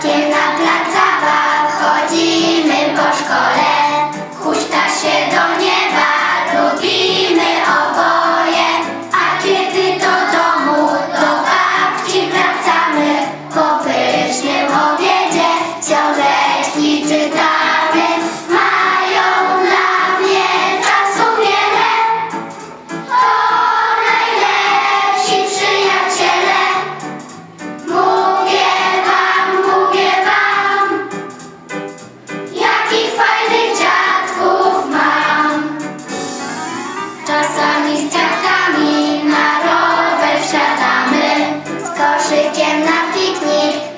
Ptakiem na plac zabaw chodzimy po szkole. Huśta się do nieba, lubimy oboje. A kiedy do domu, do babci wracamy. Po pysznym obiedzie książeczki czytamy. koszykiem na piknik.